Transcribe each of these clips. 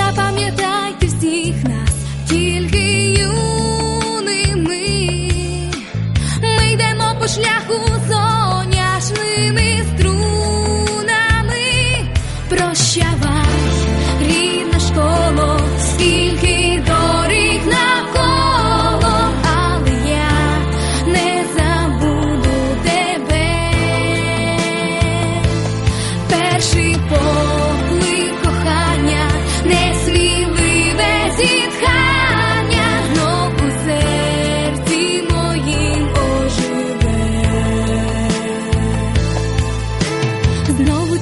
Ви запам'ятайте всіх нас, тільки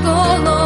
conozco.